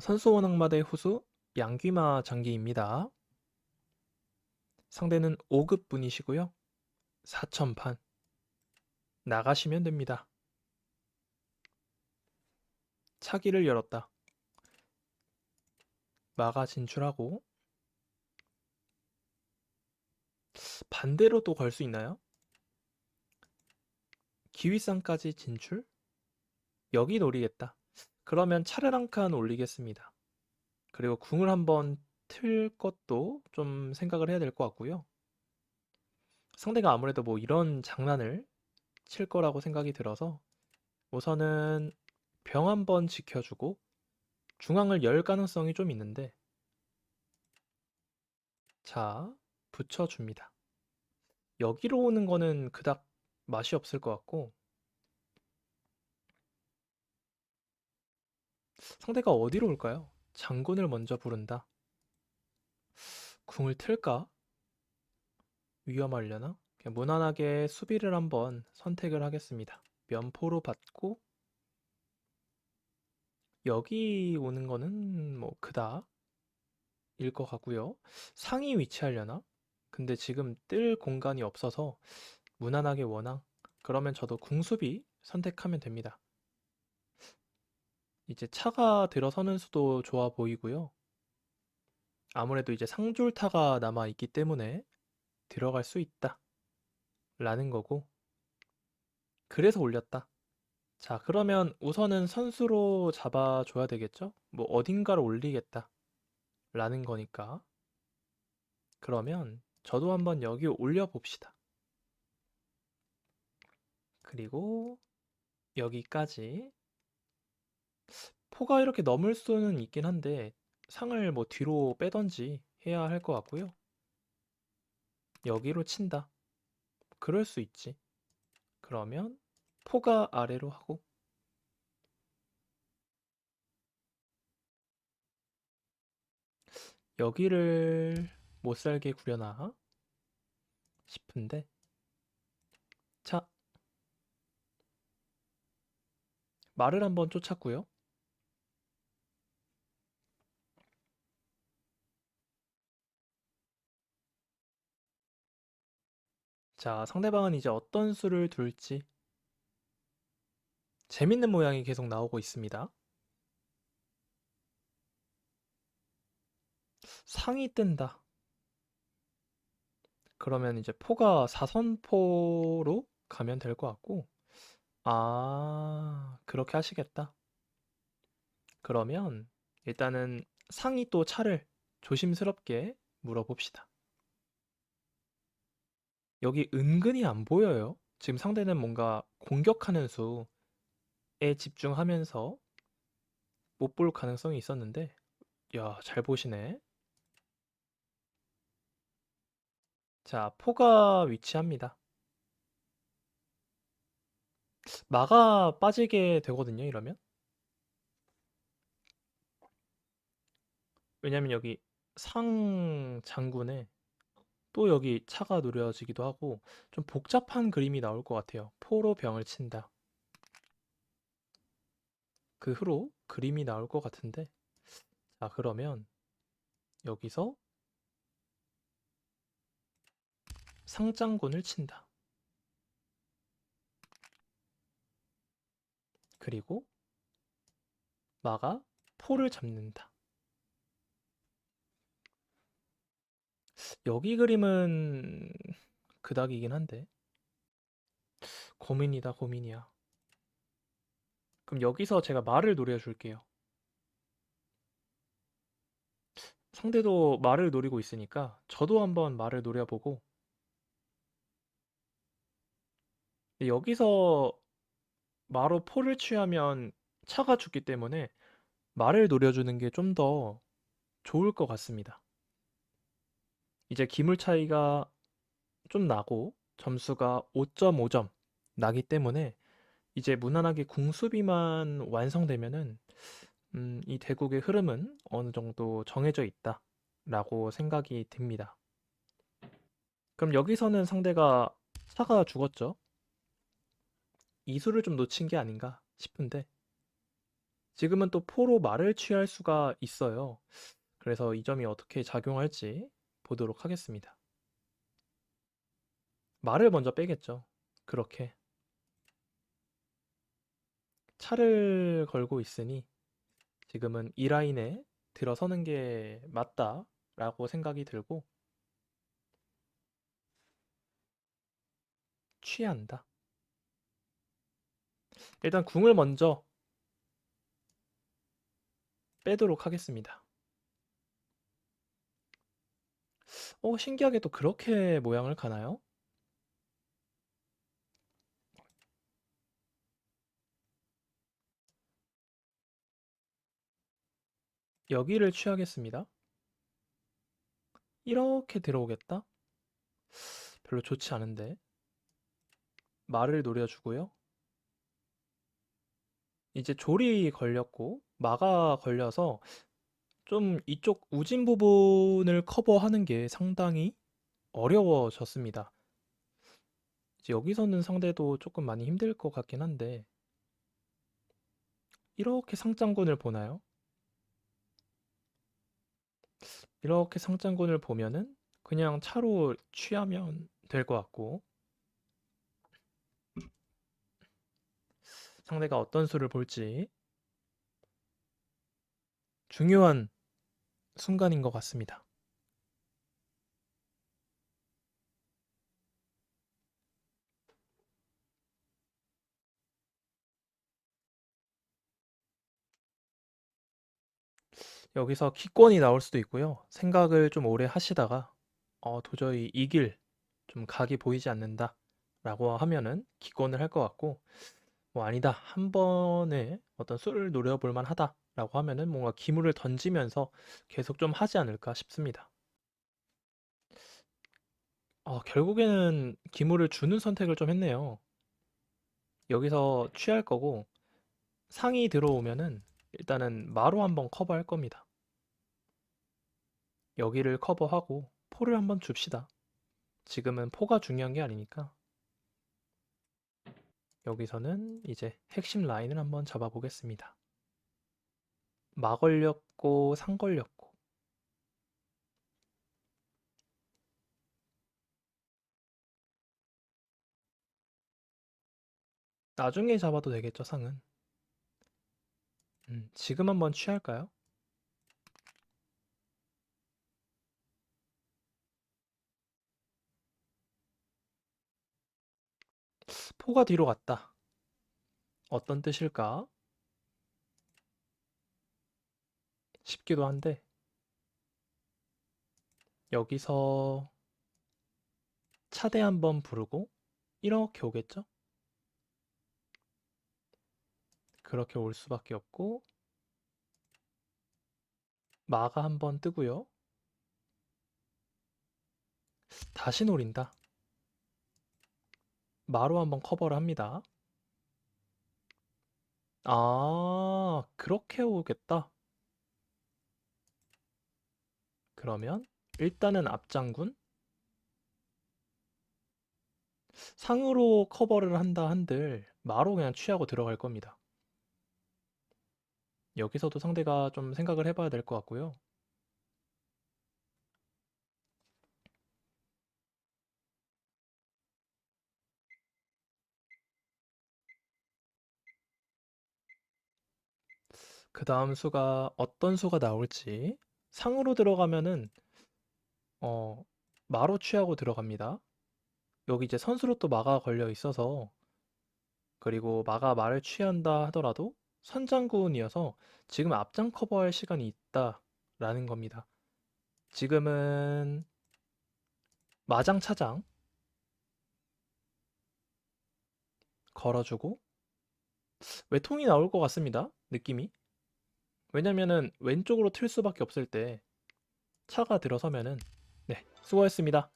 선수원악마대 후수 양귀마 장기입니다. 상대는 5급 분이시고요. 4천판 나가시면 됩니다. 차기를 열었다. 마가 진출하고 반대로 또 걸 수 있나요? 기위상까지 진출? 여기 노리겠다. 그러면 차를 한 칸 올리겠습니다. 그리고 궁을 한번 틀 것도 좀 생각을 해야 될 것 같고요. 상대가 아무래도 뭐 이런 장난을 칠 거라고 생각이 들어서 우선은 병 한번 지켜주고 중앙을 열 가능성이 좀 있는데 자 붙여줍니다. 여기로 오는 거는 그닥 맛이 없을 것 같고 상대가 어디로 올까요? 장군을 먼저 부른다. 궁을 틀까? 위험하려나? 그냥 무난하게 수비를 한번 선택을 하겠습니다. 면포로 받고 여기 오는 거는 뭐 그다 일 것 같고요. 상위 위치하려나? 근데 지금 뜰 공간이 없어서 무난하게 원앙 그러면 저도 궁수비 선택하면 됩니다. 이제 차가 들어서는 수도 좋아 보이고요. 아무래도 이제 상졸타가 남아 있기 때문에 들어갈 수 있다. 라는 거고. 그래서 올렸다. 자, 그러면 우선은 선수로 잡아줘야 되겠죠? 뭐 어딘가로 올리겠다. 라는 거니까. 그러면 저도 한번 여기 올려봅시다. 그리고 여기까지 포가 이렇게 넘을 수는 있긴 한데 상을 뭐 뒤로 빼던지 해야 할 것 같고요. 여기로 친다. 그럴 수 있지. 그러면 포가 아래로 하고 여기를 못 살게 구려나 싶은데 자 말을 한번 쫓았고요. 자, 상대방은 이제 어떤 수를 둘지 재밌는 모양이 계속 나오고 있습니다. 상이 뜬다. 그러면 이제 포가 사선포로 가면 될 것 같고 아, 그렇게 하시겠다. 그러면 일단은 상이 또 차를 조심스럽게 물어봅시다. 여기 은근히 안 보여요. 지금 상대는 뭔가 공격하는 수에 집중하면서 못 볼 가능성이 있었는데, 야, 잘 보시네. 자, 포가 위치합니다. 마가 빠지게 되거든요, 이러면. 왜냐면 여기 상 장군에 또 여기 차가 노려지기도 하고 좀 복잡한 그림이 나올 것 같아요. 포로 병을 친다. 그 후로 그림이 나올 것 같은데 자 그러면 여기서 상장군을 친다. 그리고 마가 포를 잡는다. 여기 그림은 그닥이긴 한데 고민이다 고민이야. 그럼 여기서 제가 말을 노려 줄게요. 상대도 말을 노리고 있으니까 저도 한번 말을 노려보고 여기서 마로 포를 취하면 차가 죽기 때문에 말을 노려주는 게 좀 더 좋을 것 같습니다. 이제 기물 차이가 좀 나고 점수가 5.5점 나기 때문에 이제 무난하게 궁수비만 완성되면은 음, 이 대국의 흐름은 어느 정도 정해져 있다라고 생각이 듭니다. 그럼 여기서는 상대가 차가 죽었죠. 이수를 좀 놓친 게 아닌가 싶은데 지금은 또 포로 말을 취할 수가 있어요. 그래서 이 점이 어떻게 작용할지 보도록 하겠습니다. 말을 먼저 빼겠죠. 그렇게. 차를 걸고 있으니 지금은 이 라인에 들어서는 게 맞다라고 생각이 들고 취한다. 일단 궁을 먼저 빼도록 하겠습니다. 어, 신기하게 또 그렇게 모양을 가나요? 여기를 취하겠습니다. 이렇게 들어오겠다? 별로 좋지 않은데. 말을 노려주고요. 이제 졸이 걸렸고 마가 걸려서 좀 이쪽 우진 부분을 커버하는 게 상당히 어려워졌습니다. 이제 여기서는 상대도 조금 많이 힘들 것 같긴 한데 이렇게 상장군을 보나요? 이렇게 상장군을 보면은 그냥 차로 취하면 될 것 같고 상대가 어떤 수를 볼지 중요한 순간인 것 같습니다. 여기서 기권이 나올 수도 있고요. 생각을 좀 오래 하시다가 어, 도저히 이 길 좀 각이 보이지 않는다 라고 하면은 기권을 할 것 같고 뭐 아니다 한 번에 어떤 수를 노려볼 만하다 라고 하면은 뭔가 기물을 던지면서 계속 좀 하지 않을까 싶습니다. 어, 결국에는 기물을 주는 선택을 좀 했네요. 여기서 취할 거고 상이 들어오면은 일단은 마로 한번 커버할 겁니다. 여기를 커버하고 포를 한번 줍시다. 지금은 포가 중요한 게 아니니까 여기서는 이제 핵심 라인을 한번 잡아 보겠습니다. 마 걸렸고 상 걸렸고 나중에 잡아도 되겠죠 상은 음, 지금 한번 취할까요? 포가 뒤로 갔다. 어떤 뜻일까? 싶기도 한데 여기서 차대 한번 부르고 이렇게 오겠죠? 그렇게 올 수밖에 없고 마가 한번 뜨고요. 다시 노린다. 마로 한번 커버를 합니다. 아, 그렇게 오겠다. 그러면 일단은 앞장군 상으로 커버를 한다 한들 마로 그냥 취하고 들어갈 겁니다. 여기서도 상대가 좀 생각을 해봐야 될 것 같고요. 그 다음 수가 어떤 수가 나올지 상으로 들어가면은 어 마로 취하고 들어갑니다. 여기 이제 선수로 또 마가 걸려 있어서 그리고 마가 말을 취한다 하더라도 선장군이어서 지금 앞장 커버할 시간이 있다라는 겁니다. 지금은 마장 차장 걸어주고 외통이 나올 것 같습니다. 느낌이. 왜냐면은 왼쪽으로 틀 수밖에 없을 때 차가 들어서면은 네 수고했습니다.